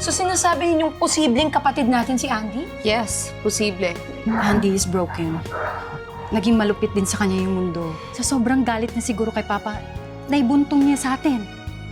So sinasabi ninyong posibleng kapatid natin si Andy? Yes, posible. Andy is broken. Naging malupit din sa kanya yung mundo. Sa sobrang galit na siguro kay Papa, naibuntong niya sa atin.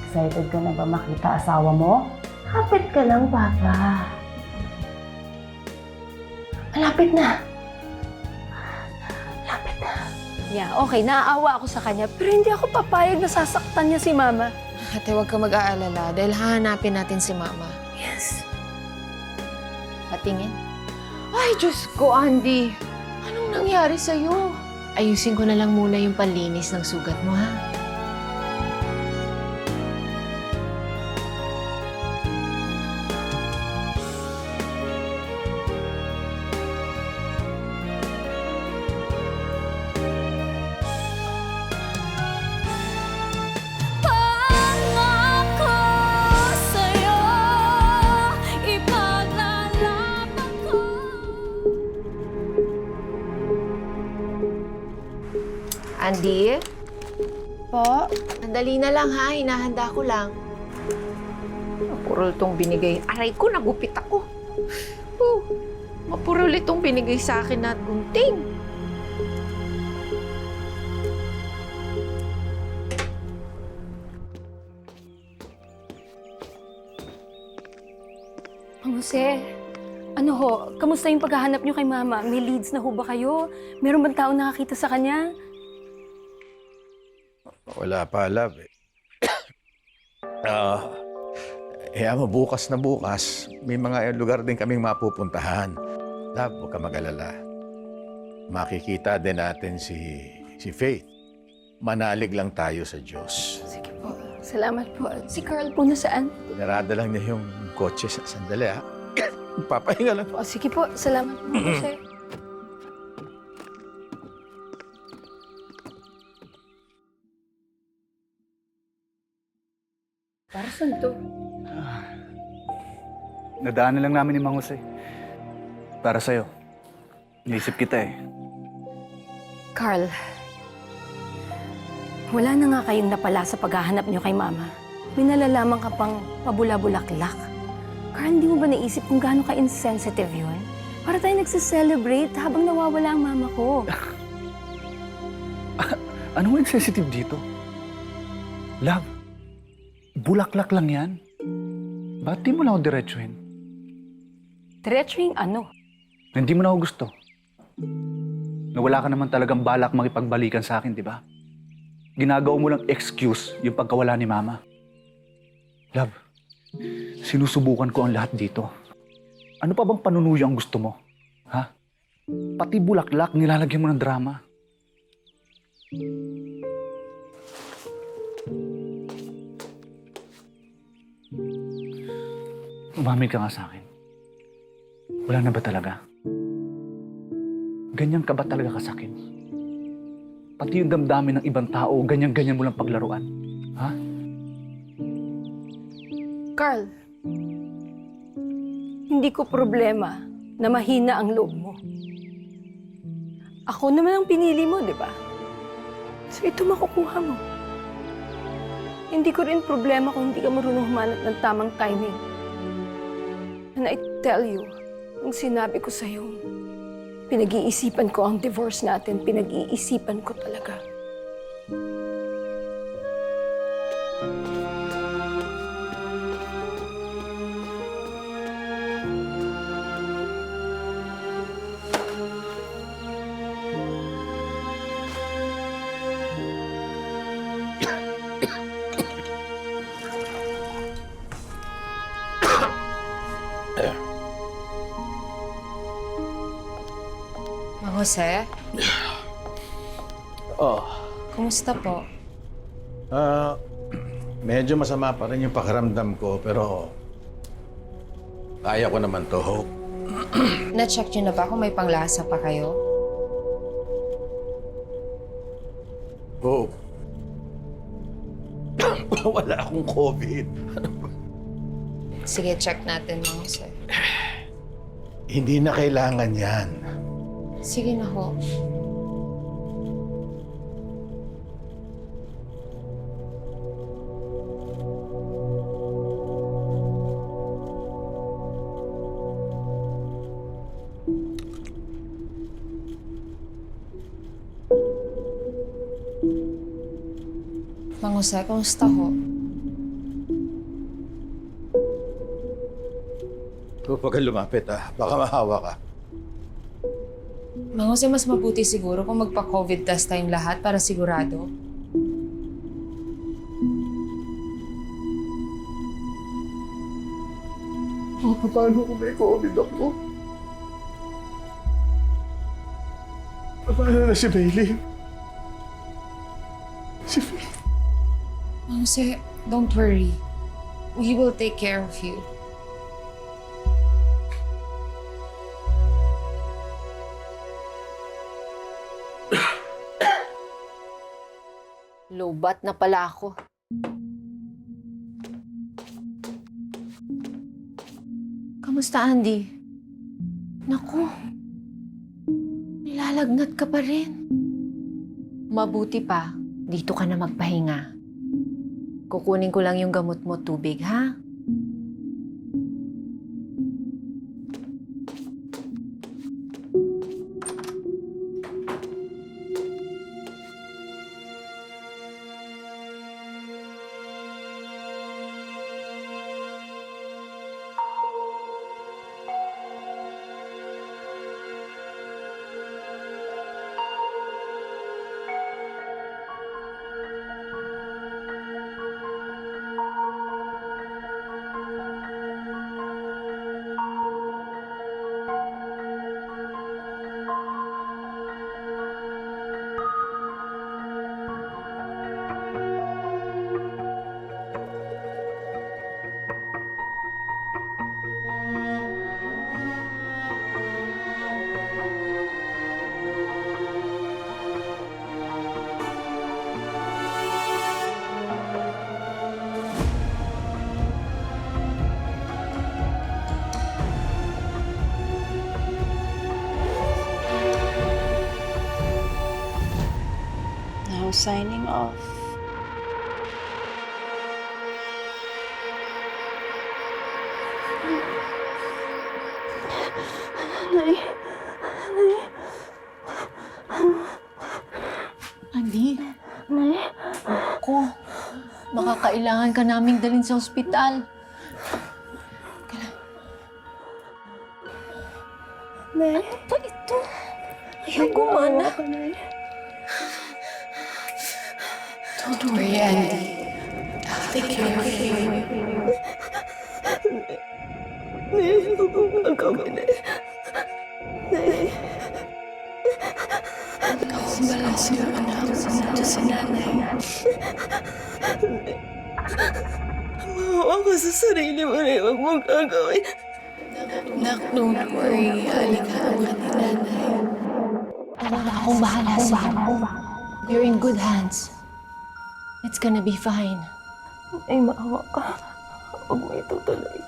Excited ka na ba makita asawa mo? Kapit ka lang, Papa. Malapit na. Malapit na. Yeah, okay, naaawa ako sa kanya, pero hindi ako papayag na sasaktan niya si Mama. Ate, huwag ka mag-aalala dahil hahanapin natin si Mama. Yes. Patingin. Ay, Diyos ko, Andy. Anong nangyari sa'yo? Ayusin ko na lang muna yung panlinis ng sugat mo, ha? Andali na lang, ha? Hinahanda ko lang. Mapurol tong binigay. Aray ko, nagupit ako. Oh, mapurol itong binigay sa akin na gunting. Mang Jose, ano ho, kamusta yung paghahanap niyo kay Mama? May leads na ho ba kayo? Meron bang tao nakakita sa kanya? Wala pa, love. eh. Ah, kaya mo, bukas na bukas, may mga lugar din kaming mapupuntahan. Love, huwag ka mag-alala. Makikita din natin si, si Faith. Manalig lang tayo sa Diyos. Sige po, salamat po. Si Carl po nasaan? Narada lang niya yung kotse sa sandali, ha? Papahinga lang. O, sige po, salamat po, Mang Saan to? Nadaanan lang namin ni Mang Jose. Para sa'yo. Naisip kita eh. Carl, wala na nga kayong napala sa paghahanap niyo kay Mama. May nalalaman ka pang pabula-bulaklak. Carl, hindi mo ba naisip kung gaano ka-insensitive yun? Para tayo nagsiselebrate habang nawawala ang mama ko. Anong insensitive dito? Love, bulaklak lang yan. Ba't di mo lang ako diretsuhin? Diretso yung ano? Na Hindi mo na ako gusto. Na wala ka naman talagang balak makipagbalikan sa akin, di ba? Ginagawa mo lang excuse yung pagkawala ni Mama. Love, sinusubukan ko ang lahat dito. Ano pa bang panunuyo ang gusto mo? Ha? Pati bulaklak nilalagyan mo ng drama. Umamin ka nga sa akin. Wala na ba talaga? Ganyan ka ba talaga kasakit? Pati yung damdamin ng ibang tao, ganyan-ganyan mo lang paglaruan. Ha? Carl, hindi ko problema na mahina ang loob mo. Ako naman ang pinili mo, di ba? So ito makukuha mo. Hindi ko rin problema kung hindi ka marunong humanap ng tamang timing. Tell you, nung sinabi ko sa'yo, pinag-iisipan ko ang divorce natin, pinag-iisipan ko talaga. Mang Jose, Oh, kumusta po? ah, medyo masama pa rin yung pakiramdam ko, pero kaya ko naman to, Hope. Na-check niyo na ba kung may panglasa pa kayo? Hope. Wala akong COVID. Sige, check natin, Mang Jose. Hindi na kailangan yan. Sige na ho. Mang Jose, kumusta ho? Huwag kang lumapit ah. Baka mahawa ka. Mang Jose, mas mabuti siguro kung magpa-COVID test tayong lahat para sigurado. Oh, paano kung may COVID ako? Paano na si Bailey? Si Faith. Jose, don't worry. We will take care of you. Lobat na pala ako. Kamusta, Andy? Naku, nilalagnat ka pa rin. Mabuti pa, dito ka na magpahinga. Kukunin ko lang yung gamot mo tubig, ha? Signing off. Andy? Ako, baka kailangan ka naming dalhin sa ospital. Nay, Pa ito? Ayaw gumana. Don't worry, Andy. I'll take care of you. Balas yung anak dito si nanay. maawa ka sa sarili mo na huwag mong gagawin. Nak, don't worry. Aligaan ka ni nanay. Wala akong bahala sa'yo. You're in good hands. It's gonna be fine. Ay, maawa ka. Huwag mo itutuloy.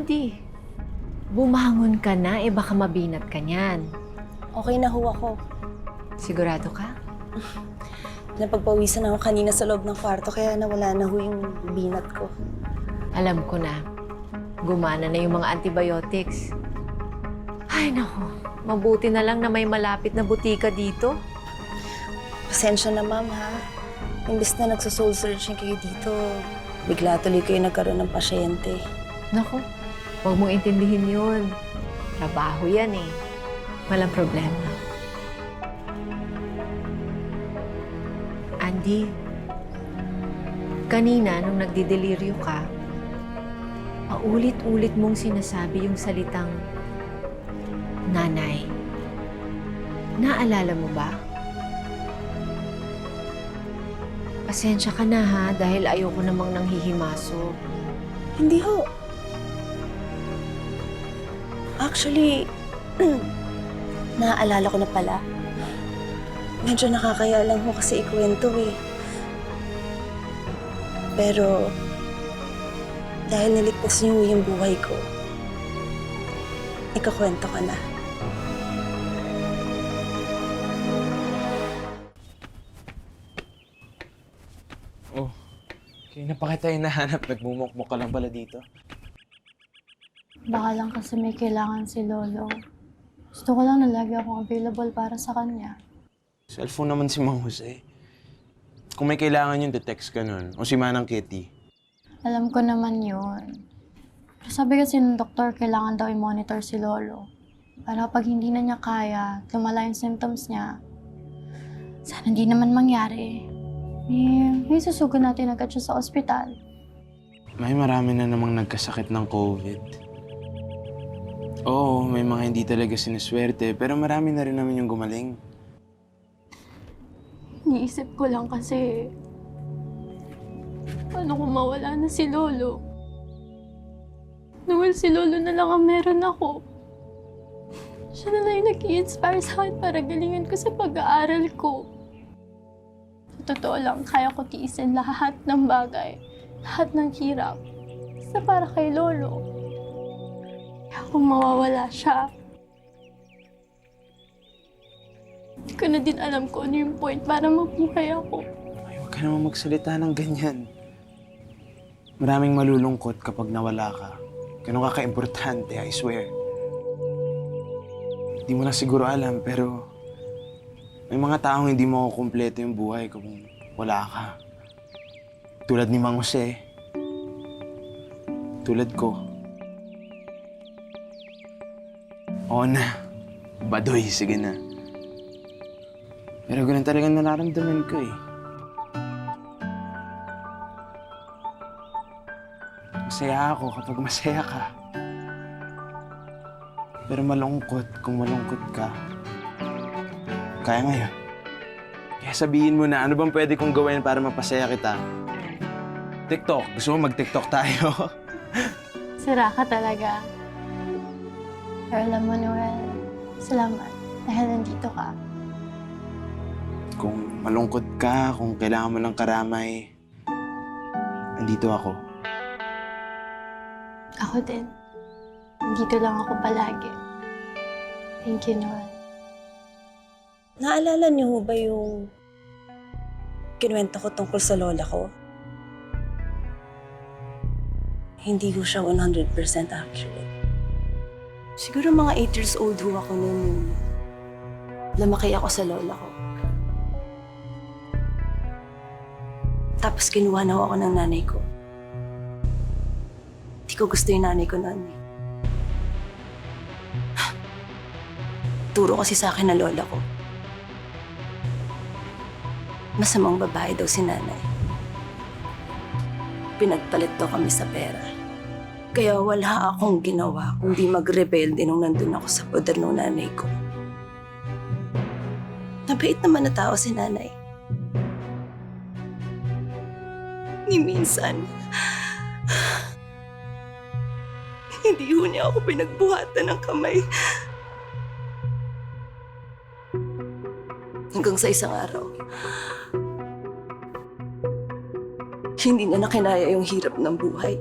Andy. Bumangon ka na, eh baka mabinat ka niyan. Okay na ho ako. Sigurado ka? Napagpawisan ako kanina sa loob ng kwarto kaya nawala na ho yung binat ko. Alam ko na. Gumana na yung mga antibiotics. Ay, naku. Mabuti na lang na may malapit na butika dito. Pasensya na ma'am ha. Imbes na nagsa-soul searching kayo dito, Bigla tuloy kayo nagkaroon ng pasyente. Nako, huwag mong intindihin yun. Trabaho yan eh. Walang problema. Andy, kanina nung nagdideliryo ka, paulit-ulit mong sinasabi yung salitang nanay. Naalala mo ba? Pasensya ka na ha dahil ayoko namang nanghihimaso. Hindi ho. Actually, naaalala ko na pala. Medyo nakakaya lang ho kasi ikwento eh. Pero, dahil niligtas niyo yung buhay ko, ikakwento ko na. Oh, kaya na pa kita hinahanap. Nagmumukmuk ka lang pala dito. Baka lang kasi may kailangan si Lolo. Gusto ko lang na lagi akong available para sa kanya. Cellphone naman si Mang Jose. Kung may kailangan yun, text ka nun. O si Manang Kitty. Alam ko naman yun. Pero sabi kasi ng doktor, kailangan daw i-monitor si Lolo. Para pag hindi na niya kaya, lumala yung symptoms niya. Sana hindi naman mangyari. Eh, may susugan natin agad siya sa ospital. May marami na namang nagkasakit ng COVID. Oo, may mga hindi talaga siniswerte, pero marami na rin naman yung gumaling. Iniisip ko lang kasi, paano kung mawala na si Lolo? Noel, si Lolo na lang ang meron ako. Siya na lang yung nag-i-inspire sa akin para galingan ko sa pag-aaral ko. Sa totoo lang, kaya ko tiisin lahat ng bagay, lahat ng hirap. Basta para kay Lolo. Kung mawawala siya, hindi ko na din alam kung ano yung point para mabuhay ako. Ay, huwag ka naman magsalita ng ganyan. Maraming malulungkot kapag nawala ka. Ganun ka ka-importante, I swear. Hindi mo na siguro alam, pero may mga taong hindi mo kumpleto yung buhay kung wala ka. Tulad ni Mang Jose. Tulad ko. Oo na. Badoy, sige na. Pero ganun talaga nararamdaman ko eh. Masaya ako kapag masaya ka. Pero malungkot kung malungkot ka. Kaya ngayon. Kaya sabihin mo na ano bang pwede kong gawin para mapasaya kita. TikTok. Gusto mo mag-TikTok tayo? Sira ka talaga. Pero alam mo, Noel, salamat dahil nandito ka. kung malungkot ka, kung kailangan mo ng karamay, andito ako. Ako din. Nandito lang ako palagi. Thank you, Noel. Naalala niyo ho ba yung kinuwento ko tungkol sa lola ko? Hindi ho siya 100% accurate. Siguro mga 8 years old ho ako noon lumaki ako sa lola ko. Tapos kinuha na ako ng nanay ko. Hindi ko gusto yung nanay ko noon eh. Turo kasi sa akin na lola ko. Masamang babae daw si nanay. Pinagpalit daw kami sa pera. Kaya wala akong ginawa kundi mag-rebelde nung nandun ako sa poder ng nanay ko. Nabait naman na tao si nanay. Ni minsan, hindi ho niya ako pinagbuhatan ng kamay. Hanggang sa isang araw, hindi na nakinaya yung hirap ng buhay.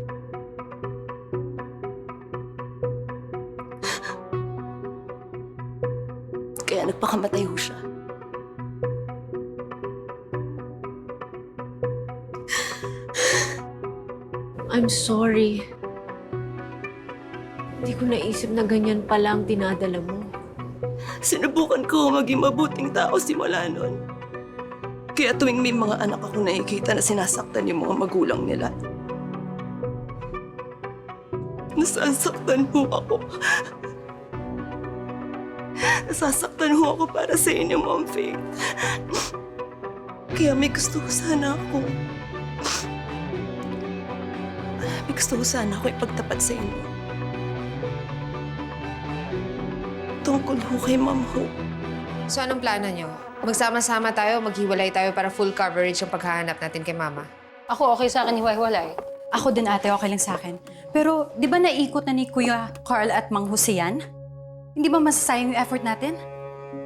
Kaya nagpakamatay ho siya. I'm sorry. Hindi ko naisip na ganyan pala ang tinadala mo. Sinubukan ko maging mabuting tao simula noon. Kaya tuwing may mga anak ako nakikita na sinasaktan yung mga magulang nila, Nasasaktan ho ako. Nasasaktan ho ako para sa inyo, Ma'am Faith. Kaya may gusto ko sana ako. May gusto ko sana ako ipagtapat sa inyo. Tungkol ho kay Ma'am Hope. So anong plano nyo? Magsama-sama tayo, maghiwalay tayo para full coverage yung paghahanap natin kay Mama. Ako okay sa akin hiwa-hiwalay. Ako din ate, okay lang sa akin. Pero di ba naikot na ni Kuya Carl at Mang Jose yan? Hindi ba masasayang yung effort natin?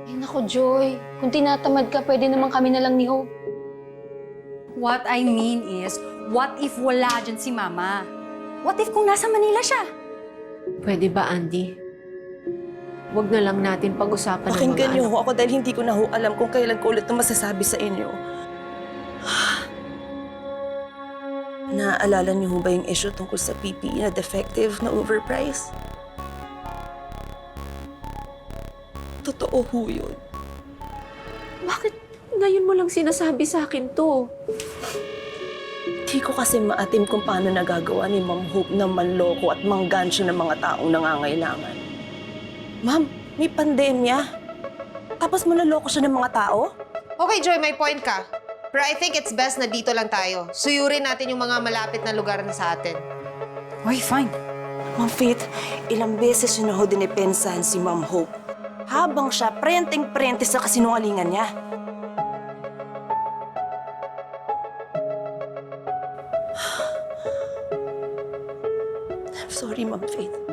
Ay nako, Joy. Kung tinatamad ka, pwede naman kami na lang ni Hope. What I mean is, what if wala dyan si Mama? What if kung nasa Manila siya? Pwede ba, Andy? Huwag na lang natin pag-usapan ng mga Pakinggan niyo anak. ho ako dahil hindi ko na ho alam kung kailan ko ulit ito masasabi sa inyo. Naaalala niyo ho ba yung issue tungkol sa PPE na defective na overpriced? Totoo ho yun. Bakit ngayon mo lang sinasabi sa akin to? Di ko kasi maatim kung paano nagagawa ni Ma'am Hope na manloko at manggansyo ng mga taong nangangailangan. Ma'am, may pandemya. Tapos manloloko siya ng mga tao? Okay, Joy, may point ka. Pero I think it's best na dito lang tayo. Suyurin natin yung mga malapit na lugar na sa atin. Okay, fine. Ma'am Faith, ilang beses yun na ho dinipensahan si Ma'am Hope. Habang siya prenteng-prente sa kasinungalingan niya. I'm sorry, Ma'am Faith.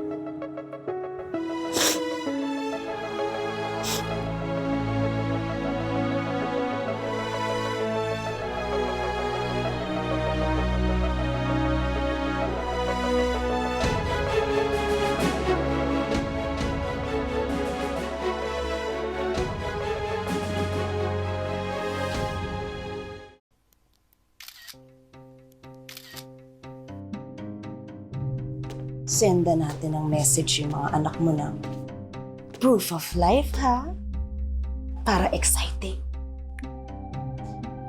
Senda natin ng message yung mga anak mo ng proof of life, ha? Para exciting.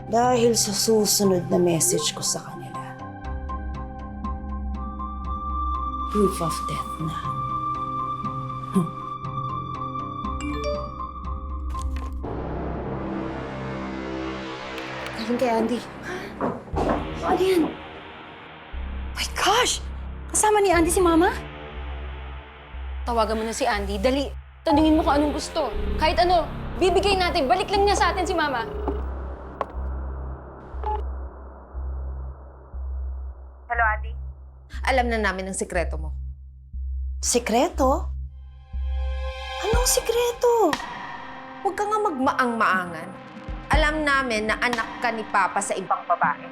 Dahil sa susunod na message ko sa kanila, proof of death na. Galing kay Andy. Ano yan? My gosh! Kasama ni Andy si Mama? Tawagan mo na si Andy. Dali. Tanungin mo kung anong gusto. Kahit ano, bibigay natin. Balik lang niya sa atin si Mama. Hello, Andy. Alam na namin ang sikreto mo. Sikreto? Anong sikreto? Huwag ka nga magmaang-maangan. Alam namin na anak ka ni Papa sa ibang babae.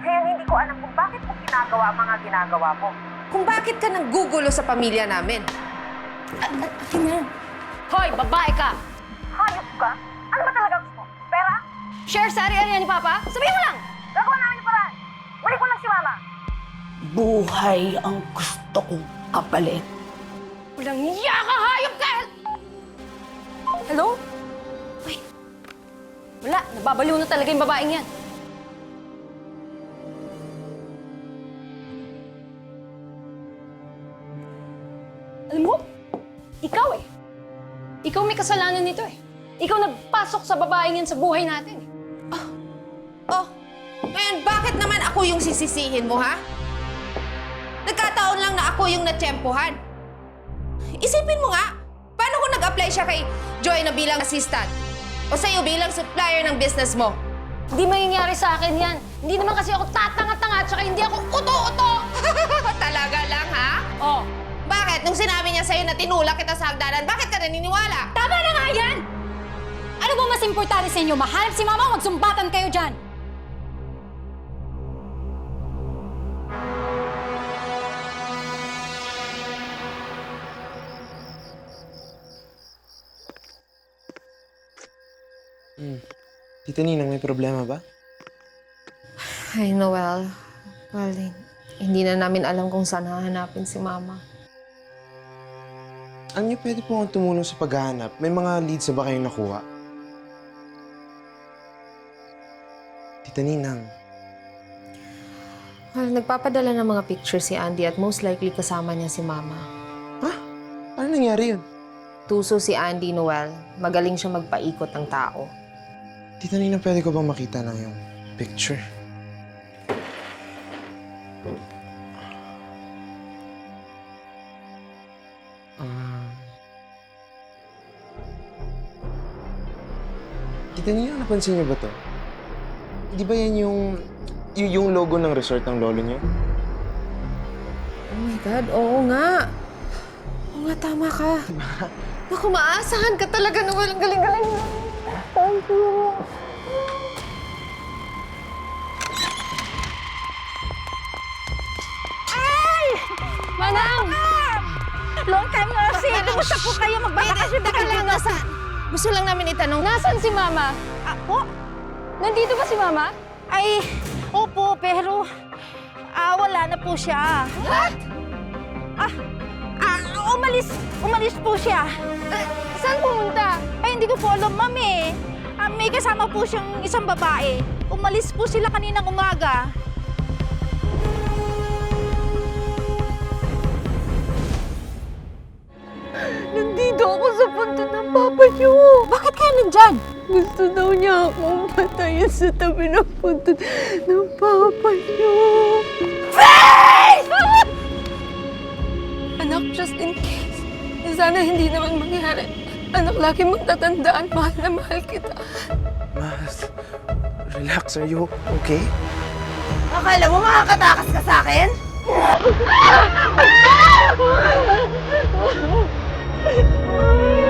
Kaya hindi ko alam kung bakit mo ginagawa ang mga ginagawa mo. Kung bakit ka nanggugulo sa pamilya namin. Hoy, babae ka! Hayop ka? Ano ba talaga gusto mo? Pera? Share sa ari-arian ni Papa? Sabihin mo lang! Gagawa namin yung paraan. Balik mo lang si Mama. Buhay ang gusto kong kapalit. Walang iya ka, hayop ka! Hello? Wait. Wala, nababaliw na talaga yung babaeng yan. Alam mo, ikaw eh. Ikaw may kasalanan nito eh. Ikaw nagpasok sa babaeng yan sa buhay natin eh. Oh, ngayon bakit naman ako yung sisisihin mo, ha? Nagkataon lang na ako yung natsyempohan. Isipin mo nga, paano kung nag-apply siya kay Joy na bilang assistant? O sa'yo bilang supplier ng business mo? Hindi mangyayari sa akin yan. Hindi naman kasi ako tatanga-tanga at saka hindi ako uto-uto. Talaga lang, ha? Oh? Nung sinabi niya sa'yo na tinulak kita sa hagdanan, bakit ka naniniwala? Tama na nga yan! Ano ba mas importante sa inyo? Mahanap si Mama o magsumbatan kayo dyan? Tita Ninang, may problema ba? Ay, Noel. Well, hindi na namin alam kung saan hahanapin si Mama. Ano niyo pwede po akong tumulong sa paghahanap? May mga leads na ba kayong nakuha? Tita Ninang, Well, nagpapadala ng mga picture si Andy at most likely kasama niya si Mama. Ano nangyari yun? Tuso si Andy Noel. Magaling siya magpaikot ng tao. Tita Nina, pwede ko bang makita na yung picture? Um, Tita Nina, napansin niyo ba to? Di ba yan yung, y- yung logo ng resort ng lolo niyo? Oh my God, oo nga. Oo nga, tama ka. Naku, maaasahan ka talaga, Noel. Ang galing-galing mo. Thank you. Manang! Long time no see. Kumusta po kayo? Magbabakasyon na kayo. Nasa, gusto lang namin itanong, Nasaan si Mama? Ako? Nandito ba si Mama? Ay, opo, pero ah, wala na po siya. What? Ah, ah, umalis, umalis po siya. Eh, saan pumunta? Ay, hindi ko po alam, ma'am eh. Ah, may kasama po siyang isang babae. Umalis po sila kaninang umaga. niyo? Bakit kayo nandyan? Gusto daw niya akong patayin sa tabi ng punto ng papa niyo. Please! Anak, just in case. Sana hindi naman mangyari. Anak, lagi mong tatandaan. Mahal na mahal kita. Mas, relax. Are you okay? Akala mo makakatakas ka sa akin? Ah!